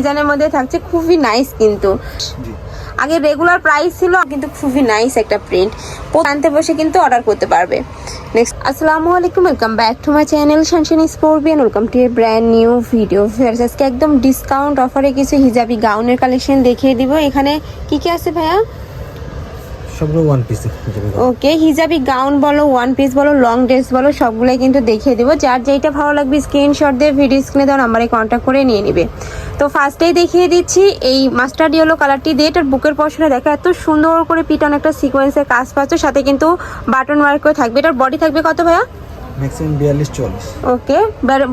ডিজাইনের মধ্যে থাকছে খুবই নাইস কিন্তু। আগে রেগুলার প্রাইস ছিল কিন্তু খুবই নাইস একটা প্রিন্ট আনতে বসে কিন্তু অর্ডার করতে পারবে। নেক্সট আসসালামু আলাইকুম welcome back to my channel শানশানি স্পোর্বিয়ান welcome to a brand new video fairs আজকে একদম ডিসকাউন্ট অফারে কিছু হিজাবি গাউনের কালেকশন দেখিয়ে দিব। এখানে কি কি আছে ভাইয়া? সবগুলো ওয়ান পিস ওকে হিজাবি গাউন বলো ওয়ান পিস বলো লং ড্রেস বলো, সবগুলোই কিন্তু দেখিয়ে দেবো। যার যেইটা ভালো লাগবে স্ক্রিনশট দিয়ে ভিডিও স্ক্রিনে দেওয়া নাম্বারে কন্ট্যাক্ট করে নিয়ে নিবে। তো ফার্স্টেই দেখিয়ে দিচ্ছি, এই মাস্টার্ড ইয়েলো কালারটি দিয়ে এটার বুকের পশনে দেখা, এত সুন্দর করে পিটানো একটা সিকোয়েন্সের কাজ পাচ্ছ, সাথে কিন্তু বাটন ওয়ার্কও থাকবে। এটার বডি থাকবে কত ভাইয়া? ম্যাক্সিমাম বিয়াল্লিশ, চল্লিশ। ওকে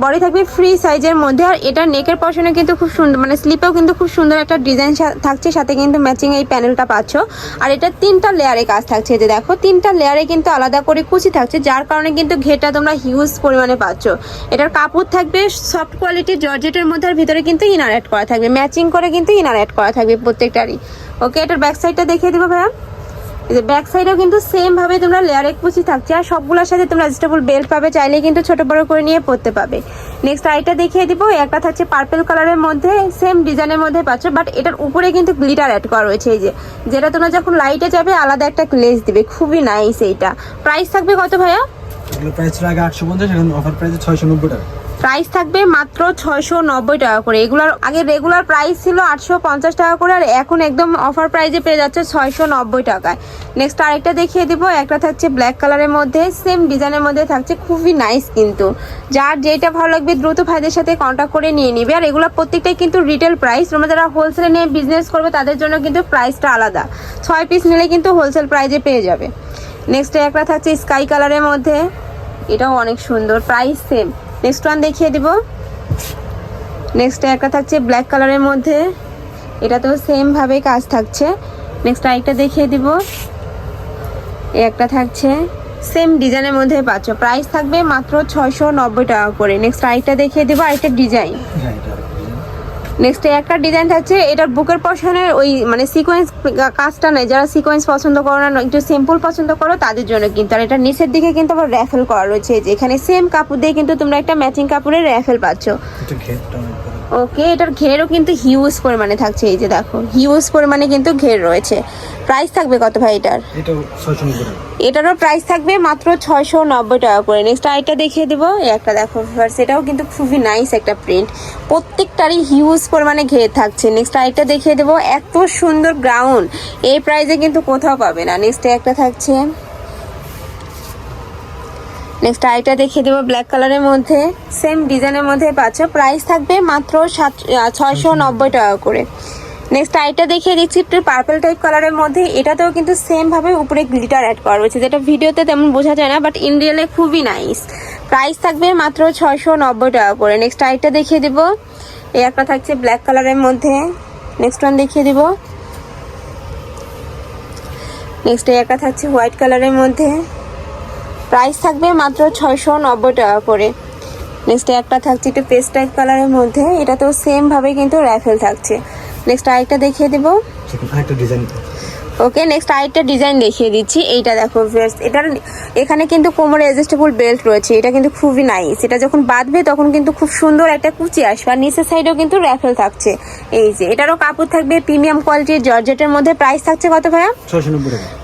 বডি থাকবে ফ্রি সাইজের মধ্যে, আর এটা নেকের পশনে কিন্তু খুব সুন্দর মানে স্লিপেও কিন্তু খুব সুন্দর একটা ডিজাইন থাকছে, সাথে কিন্তু ম্যাচিং এই প্যানেলটা পাচ্ছ। আর এটা তিনটা লেয়ারে কাজ থাকছে যে দেখো, তিনটা লেয়ারে কিন্তু আলাদা করে কুচি থাকছে, যার কারণে কিন্তু ঘেটা তোমরা হিউজ পরিমাণে পাচ্ছ। এটার কাপড় থাকবে সফট কোয়ালিটির জর্জেটের মধ্যে, আর ভিতরে কিন্তু ইনার অ্যাড করা থাকবে। ম্যাচিং করে কিন্তু ইনার অ্যাড করা থাকবে প্রত্যেকটারই। ওকে, এটার ব্যাক সাইডটা দেখিয়ে দিবো, ভাইয়া। যে ব্যাক সাইডেও কিন্তু সেম ভাবে তোমরা লেয়ারে কুচি থাকছে। আর সবগুলোর সাথে তোমরা অ্যাডজাস্টেবল বেল্ট পাবে চাইলে কিন্তু ছোট বড় করে নিয়ে পরতে পাবে। নেক্সট আইটা দেখিয়ে দিব একটা থাকছে পার্পল কালারের মধ্যে সেম ডিজাইনের মধ্যে পাচ্ছ বাট এটার উপরে কিন্তু গ্লিটার অ্যাড করা রয়েছে, এই যে। যেটা তোমরা যখন লাইটে যাবে, আলাদা একটা গ্লেজ দিবে, খুবই নাইস এইটা। প্রাইস থাকবে কত ভাইয়া? এগুলো প্রাইস আগে আটশো পঞ্চাশ অফার প্রাইসে ছয়শো নব্বই টাকা। প্রাইস থাকবে মাত্র ছয়শো নব্বই টাকা করে। এগুলোর আগে রেগুলার প্রাইস ছিল আটশো পঞ্চাশ টাকা করে আর এখন একদম অফার প্রাইসে পেয়ে যাচ্ছে ছয়শো নব্বই টাকায়। নেক্সট আরেকটা দেখিয়ে দিব, একটা থাকছে ব্ল্যাক কালারের মধ্যে সেম ডিজাইনের মধ্যে থাকছে, খুবই নাইস কিন্তু। যার যেটা ভালো লাগবে দ্রুত ভাইদের সাথে কন্ট্যাক্ট করে নিয়ে নিবে। আর এগুলো প্রত্যেকটাই কিন্তু রিটেল প্রাইস তোমরা যারা হোলসেলে নিয়ে বিজনেস করবে, তাদের জন্য কিন্তু প্রাইসটা আলাদা। ছয় পিস নিলে কিন্তু হোলসেল প্রাইসে পেয়ে যাবে। নেক্সট একটা থাকছে স্কাই কালারের মধ্যে, এটাও অনেক সুন্দর প্রাইস সেম নেক্সট ওয়ান দেখিয়ে দিব। নেক্সট একটা থাকছে ব্ল্যাক কালারের মধ্যে। এটা তো সেম ভাবে কাজ থাকছে। নেক্সট আরেকটা দেখিয়ে দিব। এই একটা থাকছে সেম ডিজাইনের মধ্যে পাচ্ছ। প্রাইস থাকবে মাত্র ছয়শো নব্বই টাকা করে। নেক্সট আরেকটা দেখিয়ে দিব, আরেকটা ডিজাইন হ্যাঁ এটা আরেকটা design। নেক্সট একটা ডিজাইন থাকছে, এটার বুকের পশনের ওই মানে সিকোয়েন্স কাজটা নেই। যারা সিকোয়েন্স পছন্দ করো না, একটু সিম্পল পছন্দ করো, তাদের জন্য কিন্তু। আর এটা নিচের দিকে কিন্তু আবার র্যাফেল করা রয়েছে। যে এখানে সেম কাপড় দিয়ে কিন্তু তোমরা একটা ম্যাচিং কাপড়ের র্যাফেল পাচ্ছ। ওকে এটার ঘেরও কিন্তু হিউজ পরিমাণে থাকছে এই যে দেখো হিউজ পরিমাণে কিন্তু ঘের রয়েছে। প্রাইস থাকবে কত ভাই এটার? এটারও প্রাইস থাকবে মাত্র ছয়শো নব্বই টাকা করে। নেক্সট আইটা দেখিয়ে দেবো একটা দেখো এটাও কিন্তু খুবই নাইস একটা প্রিন্ট প্রত্যেকটারই হিউজ পরিমাণে ঘের থাকছে। নেক্সট আইটা দেখিয়ে দেবো এত সুন্দর গ্রাউন্ড এই প্রাইসে কিন্তু কোথাও পাবে না। নেক্সট একটা থাকছে নেক্সট আইটা দেখিয়ে দেবো ব্ল্যাক কালারের মধ্যে। সেম ডিজাইনের মধ্যে পাচ্ছ। প্রাইস থাকবে মাত্র সাত ছয়শো নব্বই টাকা করে। নেক্সট আইটা দেখিয়ে দিচ্ছি একটু পার্পল টাইপ কালারের মধ্যে। এটাতেও কিন্তু সেমভাবে উপরে গ্লিটার অ্যাড করা রয়েছে। যেটা ভিডিওতে তেমন বোঝা যায় না বাট ইন রিয়েলে খুবই নাইস প্রাইস থাকবে মাত্র ছয়শো নব্বই টাকা করে। নেক্সট আইটা দেখিয়ে দিব। এই একটা থাকছে ব্ল্যাক কালারের মধ্যে। নেক্সট ওয়ান দেখিয়ে দিব। নেক্সট এই একটা থাকছে হোয়াইট কালারের মধ্যে। প্রাইস থাকবে মাত্র ছয়শো নব্বই টাকা করে। নেক্সট একটা থাকছে একটু পেস্ট কালারের মধ্যে। এটাতেও সেমভাবে কিন্তু র্যাফেল থাকছে। নেক্সট আরেকটা দেখিয়ে দেবো। ডিজাইন ওকে নেক্সট আরেকটা ডিজাইন দেখিয়ে দিচ্ছি। এইটা দেখো ভিউয়ার্স এটার এখানে কিন্তু কোমরে অ্যাডজাস্টেবল বেল্ট রয়েছে। এটা কিন্তু খুবই নাইস এটা যখন বাঁধবে তখন কিন্তু খুব সুন্দর একটা কুচি আসবে। আর নিচের সাইডেও কিন্তু র্যাফেল থাকছে। এই যে এটারও কাপড় থাকবে প্রিমিয়াম কোয়ালিটির জর্জেটের মধ্যে। প্রাইস থাকছে কত ভাইয়া?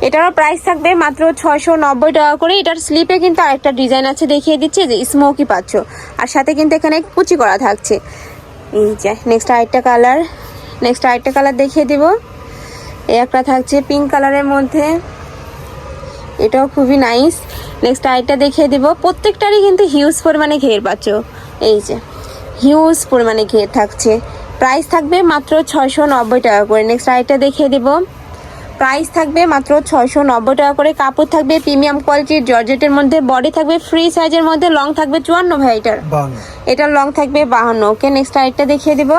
এটারও প্রাইস থাকবে মাত্র ছয়শো নব্বই টাকা করে। এটার স্লিপে কিন্তু আরেকটা ডিজাইন আছে দেখিয়ে দিচ্ছে। যে স্মোকি পাচ্ছ। আর সাথে কিন্তু এখানে কুচি করা থাকছে। এই যে নেক্সট আরেকটা কালার নেক্সট আরেকটা কালার দেখিয়ে দিব। এই একটা থাকছে পিঙ্ক কালারের মধ্যে। এটাও খুবই নাইস নেক্সট আরেকটা দেখিয়ে দিব। প্রত্যেকটারই কিন্তু হিউজ পরিমাণে ঘের পাচ্ছ। এই যে হিউজ পরিমাণে ঘের থাকছে। প্রাইস থাকবে মাত্র ছয়শো নব্বই টাকা করে। নেক্সট আরেকটা দেখিয়ে দিব। প্রাইস থাকবে মাত্র ছয়শো নব্বই টাকা করে। কাপড় থাকবে প্রিমিয়াম কোয়ালিটির জর্জেটের মধ্যে। বডি থাকবে ফ্রি সাইজের মধ্যে। লং থাকবে চুয়ান্ন ভাই এটার এটার লং থাকবে বাহান্ন। ওকে নেক্সট আরেকটা দেখিয়ে দিব।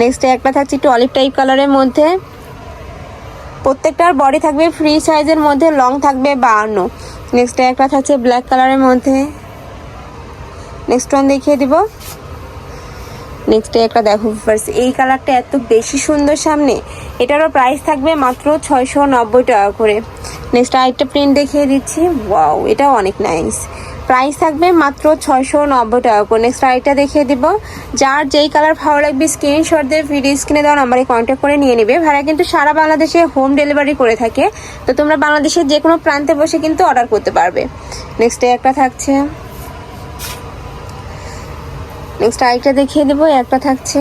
নেক্সট একটা থাকছে একটু অলিভ টাইপ কালারের মধ্যে। প্রত্যেকটার বডি থাকবে ফ্রি সাইজের মধ্যে লং থাকবে বাহান্ন। নেক্সট একটা থাকছে ব্ল্যাক কালারের মধ্যে। নেক্সট ওয়ান দেখিয়ে দিব। নেক্সট একটা দেখো ফার্স্ট এই কালারটা এত বেশি সুন্দর সামনে। এটারও প্রাইস থাকবে মাত্র ছয়শো নব্বই টাকা করে। নেক্সট আরেকটা প্রিন্ট দেখিয়ে দিচ্ছি। ওয়াও এটাও অনেক নাইস প্রাইস থাকবে মাত্র ছয়শো নব্বই টাকা। করে নেক্সট আরেকটা দেখিয়ে দিব। যার যেই কালার ভালো লাগবে স্ক্রিনশট দিয়ে ভিডিও স্ক্রিনে দেওয়া নাম্বারে কন্ট্যাক্ট করে নিয়ে নেবে। ভাড়া কিন্তু সারা বাংলাদেশে হোম ডেলিভারি করে থাকে। তো তোমরা বাংলাদেশের যে কোনো প্রান্তে বসে কিন্তু অর্ডার করতে পারবে। নেক্সট একটা থাকছে। নেক্সট আরেকটা দেখিয়ে দেবো। একটা থাকছে।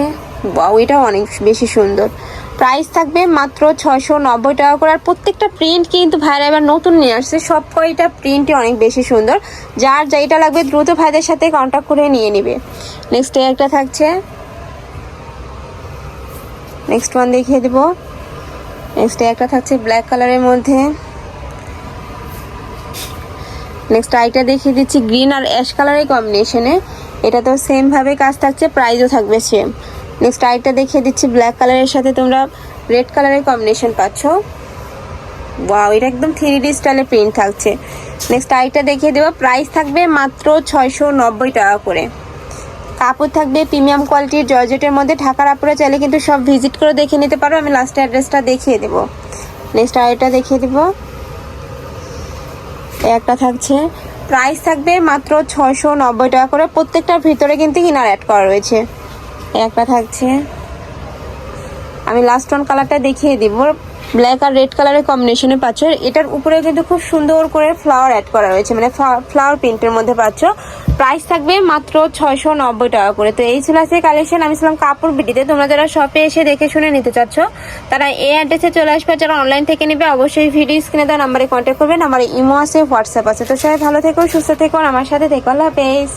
বাউ এটা অনেক বেশি সুন্দর। প্রাইস থাকবে মাত্র ছশো নব্বই টাকা করে। আর প্রত্যেকটা প্রিন্ট কিন্তু ভাইরা এবার নতুন নিয়ে আসছে। সব কয়টা প্রিন্টই অনেক বেশি সুন্দর। যার যেটা লাগবে দ্রুত ভাইদের সাথে কন্ট্যাক্ট করে নিয়ে নিবে। নেক্সট একটা থাকছে। নেক্সট ওয়ান দেখিয়ে দেবো। নেক্সট একটা থাকছে ব্ল্যাক কালারের মধ্যে। নেক্সট আইটা দেখিয়ে দিচ্ছি গ্রিন আর অ্যাশ কালারের কম্বিনেশনে এটা তো সেম ভাবে কাজ থাকছে প্রাইজও থাকবে সেম নেক্সট আইটা দেখিয়ে দিচ্ছি ব্ল্যাক কালারের সাথে। তোমরা রেড কালারের কম্বিনেশন পাচ্ছ। ওয়াও এটা একদম থ্রি ডি স্টাইলে প্রিন্ট থাকছে। নেক্সট আইটা দেখিয়ে দেবো। প্রাইস থাকবে মাত্র ছয়শো নব্বই টাকা করে। কাপড় থাকবে প্রিমিয়াম কোয়ালিটির জর্জেটের মধ্যে। ঢাকার আপুরা চাইলে কিন্তু সব ভিজিট করে দেখে নিতে পারো। আমি লাস্ট অ্যাড্রেসটা দেখিয়ে দেবো। নেক্সট আইটা দেখিয়ে দেবো। একটা থাকছে। প্রাইস থাকবে মাত্র ছয়শো নব্বই টাকা করে। প্রত্যেকটার ভিতরে কিন্তু ইনার অ্যাড করা রয়েছে। একটা থাকছে। আমি লাস্ট ওয়ান কালারটা দেখিয়ে দিব। ব্ল্যাক আর রেড কালারের কম্বিনেশনে পাচ্ছ। এটার উপরে কিন্তু খুব সুন্দর করে ফ্লাওয়ার অ্যাড করা রয়েছে। মানে ফ্লাওয়ার প্রিন্টের মধ্যে পাচ্ছ। প্রাইস থাকবে মাত্র ছয়শো নব্বই টাকা করে। তো এই ছিল আজকে কালেকশন আমি ছিলাম কাপড় বিটিতে। তোমরা যারা শপে এসে দেখে শুনে নিতে চাচ্ছ, তারা এই অ্যাড্রেসে চলে আসবে। যারা অনলাইন থেকে নেবে, অবশ্যই ভিডিও স্ক্রিনে দেওয়া নাম্বারে কন্ট্যাক্ট করবেন আমার ইমো আছে হোয়াটসঅ্যাপ আছে। তো সবাই ভালো থেকো, সুস্থ থেকো। আমার সাথে থেকো। আল্লাহ হাফেজ।